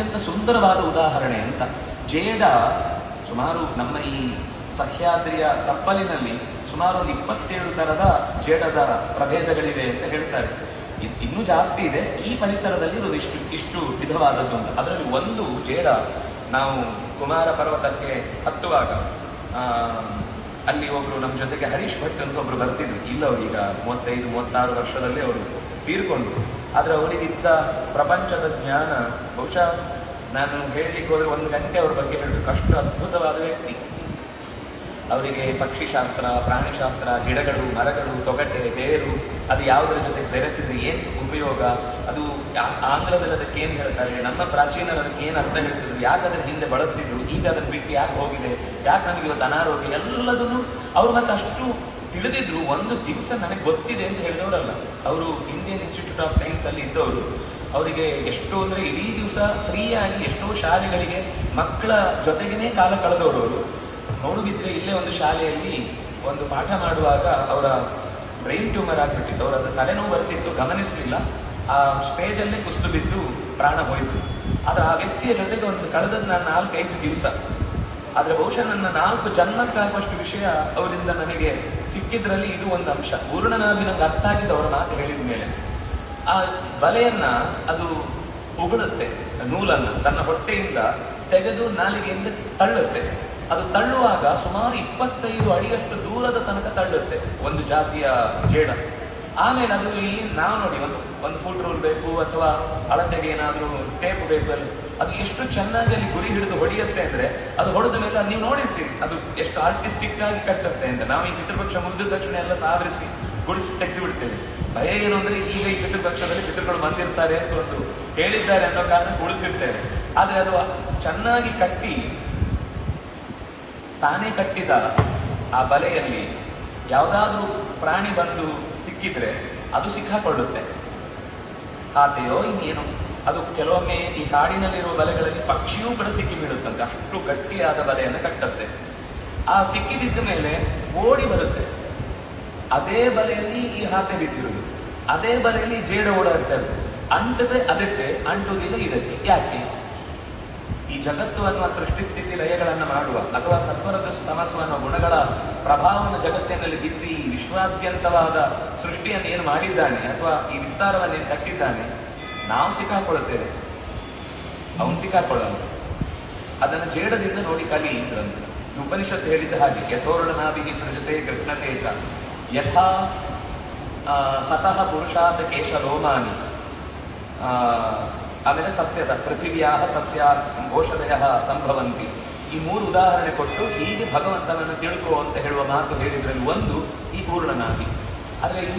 ಅತ್ಯಂತ ಸುಂದರವಾದ ಉದಾಹರಣೆ ಅಂತ. ಜೇಡ ಸುಮಾರು ನಮ್ಮ ಈ ಸಹ್ಯಾದ್ರಿಯ ತಪ್ಪಲಿನಲ್ಲಿ ಸುಮಾರು ಒಂದು ಇಪ್ಪತ್ತೇಳು ಥರದ ಜೇಡದ ಪ್ರಭೇದಗಳಿವೆ ಅಂತ ಹೇಳ್ತಾರೆ. ಇನ್ನೂ ಜಾಸ್ತಿ ಇದೆ. ಈ ಪರಿಸರದಲ್ಲಿ ಇರೋದು ಇಷ್ಟು ಇಷ್ಟು ವಿಧವಾದದ್ದು ಅಂತ. ಅದರಲ್ಲಿ ಒಂದು ಜೇಡ ನಾವು ಕುಮಾರ ಪರ್ವತಕ್ಕೆ ಹತ್ತುವಾಗ ಅಲ್ಲಿ ಒಬ್ರು ನಮ್ಮ ಜೊತೆಗೆ ಹರೀಶ್ ಭಟ್ ಅಂತ ಒಬ್ರು ಬರ್ತಿದ್ರು. ಇಲ್ಲ ಈಗ ಮೂವತ್ತೈದು, ಮೂವತ್ತಾರು ವರ್ಷದಲ್ಲಿ ಅವರು ತೀರ್ಕೊಂಡ್ರು. ಆದ್ರೆ ಅವರಿಗಿದ್ದ ಪ್ರಪಂಚದ ಜ್ಞಾನ ಬಹುಶಃ ನಾನು ಹೇಳಲಿಕ್ಕೆ ಹೋದರೆ ಒಂದು ಗಂಟೆ ಅವ್ರ ಬಗ್ಗೆ ಹೇಳಬೇಕು. ಅಷ್ಟು ಅದ್ಭುತವಾದ ವ್ಯಕ್ತಿ. ಅವರಿಗೆ ಪಕ್ಷಿಶಾಸ್ತ್ರ, ಪ್ರಾಣಿಶಾಸ್ತ್ರ, ಗಿಡಗಳು, ಮರಗಳು, ತೊಗಟೆ ಬೇರು ಅದು ಯಾವುದರ ಜೊತೆ ಬೆರೆಸಿದ್ರೆ ಏನು ಉಪಯೋಗ? ಅದು ಆಂಗ್ಲದಲ್ಲಿ ಅದಕ್ಕೆ ಏನು ಹೇಳ್ತಾರೆ? ನಮ್ಮ ಪ್ರಾಚೀನರು ಅದಕ್ಕೆ ಏನು ಅರ್ಥ ಹೇಳ್ತಿದ್ರು? ಯಾಕೆ ಅದ್ರ ಹಿಂದೆ ಬಳಸ್ತಿದ್ರು? ಈಗ ಅದನ್ನ ಬಿಟ್ಟು ಯಾಕೆ ಹೋಗಿದೆ? ಯಾಕೆ ನಮಗೆ ಇವತ್ತು ಅನಾರೋಗ್ಯ? ಎಲ್ಲದನ್ನು ಅವ್ರು ಮತ್ತೆ ಅಷ್ಟು ತಿಳಿದಿದ್ರು. ಒಂದು ದಿವಸ ನನಗೆ ಗೊತ್ತಿದೆ ಅಂತ ಹೇಳಿದವರಲ್ಲ. ಅವರು ಇಂಡಿಯನ್ ಇನ್ಸ್ಟಿಟ್ಯೂಟ್ ಆಫ್ ಸೈನ್ಸ್ ಅಲ್ಲಿ ಇದ್ದವರು. ಅವರಿಗೆ ಎಷ್ಟೋ ಅಂದ್ರೆ ಇಡೀ ದಿವಸ ಆಗಿ ಎಷ್ಟೋ ಶಾಲೆಗಳಿಗೆ ಮಕ್ಕಳ ಜೊತೆಗೇನೆ ಕಾಲ ಕಳೆದವರು ಅವರು ಬಿದ್ರೆ ಇಲ್ಲೇ ಒಂದು ಶಾಲೆಯಲ್ಲಿ ಒಂದು ಪಾಠ ಮಾಡುವಾಗ ಅವರ ಬ್ರೈನ್ ಟ್ಯೂಮರ್ ಆಗಿಬಿಟ್ಟಿತ್ತು. ಅವರ ತಲೆನೋವು ಬರ್ತಿತ್ತು, ಗಮನಿಸಲಿಲ್ಲ. ಆ ಸ್ಟೇಜ್ ಕುಸಿದು ಬಿದ್ದು ಪ್ರಾಣ ಹೋಯಿತು. ಆದ್ರೆ ಆ ವ್ಯಕ್ತಿಯ ಜೊತೆಗೆ ಒಂದು ಕಳೆದದ್ದು ನಾನು ನಾಲ್ಕೈದು ದಿವಸ. ಆದ್ರೆ ಬಹುಶಃ ನನ್ನ ನಾಲ್ಕು ಜನ್ಮಕ್ಕಾಗುವಷ್ಟು ವಿಷಯ ಅವರಿಂದ ನನಗೆ ಸಿಕ್ಕಿದ್ರಲ್ಲಿ ಇದು ಒಂದು ಅಂಶ. ಪೂರ್ಣನಾಭಿ ನಂಗೆ ಅರ್ಥ ಆಗಿದ್ದು ಅವರ ಮಾತು ಹೇಳಿದ ಮೇಲೆ ಆ ಬಲೆಯನ್ನ ಅದು ಉಗುಳುತ್ತೆ, ನೂಲನ್ನ, ತನ್ನ ಹೊಟ್ಟೆಯಿಂದ ತೆಗೆದು ನಾಲಿಗೆಯಿಂದ ತಳ್ಳುತ್ತೆ. ಅದು ತಳ್ಳುವಾಗ ಸುಮಾರು ಇಪ್ಪತ್ತೈದು ಅಡಿಯಷ್ಟು ದೂರದ ತನಕ ತಳ್ಳುತ್ತೆ, ಒಂದು ಜಾತಿಯ ಜೇಡ. ಆಮೇಲೆ ಅದು ಇಲ್ಲಿ, ನಾವು ನೋಡಿ, ಒಂದು ಒಂದು ಫುಟ್ ರೂಲ್ ಬೇಕು, ಅಥವಾ ಅಳತೆಗೆ ಏನಾದರೂ ಟೇಪ್ ಬೇಕು ಅಲ್ಲಿ ಅದು ಎಷ್ಟು ಚೆನ್ನಾಗಿ ಅಲ್ಲಿ ಗುರಿ ಹಿಡಿದು ಹೊಡೆಯುತ್ತೆ ಅಂದ್ರೆ, ಅದು ಹೊಡೆದ ಮೇಲೆ ನೀವು ನೋಡಿರ್ತೀರಿ, ಅದು ಎಷ್ಟು ಆರ್ಟಿಸ್ಟಿಕ್ ಆಗಿ ಕಟ್ಟುತ್ತೆ ಅಂತ. ನಾವು ಈ ಪಿತೃಪಕ್ಷ ಮುಗಿದ ತಕ್ಷಣ ಎಲ್ಲ ಸಾವರಿಸಿ ಗುಡಿಸಿ ತೆಗೆದು ಬಿಡ್ತೇವೆ ಭಯ ಏನು ಅಂದ್ರೆ ಈಗ ಈ ಪಿತೃಪಕ್ಷದಲ್ಲಿ ಪಿತೃಗಳು ಬಂದಿರ್ತಾರೆ ಅಂತ ಒಂದು ಹೇಳಿದ್ದಾರೆ ಅನ್ನೋ ಕಾರಣ ಉಳಿಸಿರ್ತೇವೆ ಆದ್ರೆ ಅದು ಚೆನ್ನಾಗಿ ಕಟ್ಟಿ ತಾನೇ ಕಟ್ಟಿದ ಆ ಬಲೆಯಲ್ಲಿ ಯಾವುದಾದ್ರೂ ಪ್ರಾಣಿ ಬಂದು ಸಿಕ್ಕಿದ್ರೆ ಅದು ಸಿಕ್ಕಾಕೊಳ್ಳುತ್ತೆ. ಆತೆಯೋ ಇನ್ನೇನು. ಅದು ಕೆಲವೊಮ್ಮೆ ಈ ಕಾಡಿನಲ್ಲಿರುವ ಬಲೆಗಳಲ್ಲಿ ಪಕ್ಷಿಯೂ ಕೂಡ ಸಿಕ್ಕಿ ಬೀಳುತ್ತಂತೆ ಅಷ್ಟು ಗಟ್ಟಿಯಾದ ಬಲೆಯನ್ನು ಕಟ್ಟುತ್ತೆ. ಆ ಸಿಕ್ಕಿ ಬಿದ್ದ ಮೇಲೆ ಓಡಿ ಬರುತ್ತೆ. ಅದೇ ಬಲೆಯಲ್ಲಿ ಈ ಹಾತೆ ಬಿದ್ದಿರುವುದು. ಅದೇ ಬಲೆಯಲ್ಲಿ ಜೇಡ ಓಡಾಡ್ತಾ ಇರುತ್ತೆ ಅಂಟದೆ ಅದಕ್ಕೆ ಅಂಟುವುದಿಲ್ಲ ಇದಕ್ಕೆ. ಯಾಕೆ? ಈ ಜಗತ್ತು ಅನ್ನುವ ಸೃಷ್ಟಿ ಸ್ಥಿತಿ ಲಯಗಳನ್ನು ಮಾಡುವ ಅಥವಾ ಸತ್ವರದ ತಮಸ್ಸು ಅನ್ನುವ ಗುಣಗಳ ಪ್ರಭಾವವನ್ನು ಜಗತ್ತಿನಲ್ಲಿ ಬಿದ್ದು ಈ ವಿಶ್ವಾದ್ಯಂತವಾದ ಸೃಷ್ಟಿಯನ್ನು ಏನು ಮಾಡಿದ್ದಾನೆ ಅಥವಾ ಈ ವಿಸ್ತಾರವನ್ನು ಏನು ಕಟ್ಟಿದ್ದಾನೆ, ನಾವು ಸಿಕ್ಕಾಕೊಳ್ಳುತ್ತೇವೆ. ಅವನು ಸಿಕ್ಕಾಕೊಳ್ಳಲು ಅದನ್ನು ಜೇಡದಿಂದ ನೋಡಿ ಕಲಿ ಅಂತ ಉಪನಿಷತ್ತು ಹೇಳಿದ್ದ ಹಾಗೆ ಯಥೋರ್ಣನಾಭಿ ಸೃಜತೆ ಕೃಷ್ಣ ಚ ಯಥಾ ಸತಃ ಪುರುಷಾತ್ ಕೇಶ ರೋಮಾನಿ ಆಮೇಲೆ ಸಸ್ಯದ ಪೃಥಿವ್ಯಾ ಸಸ್ಯ ಔಷಧಯ ಸಂಭವಂತಿ ಈ ಮೂರು ಉದಾಹರಣೆ ಕೊಟ್ಟು ಹೀಗೆ ಭಗವಂತನನ್ನು ತಿಳ್ಕೋ ಅಂತ ಹೇಳುವ ಮಾತು ಹೇಳಿದ್ರಲ್ಲಿ ಒಂದು, ಈ ಪೂರ್ಣನಾಗಿ. ಆದ್ರೆ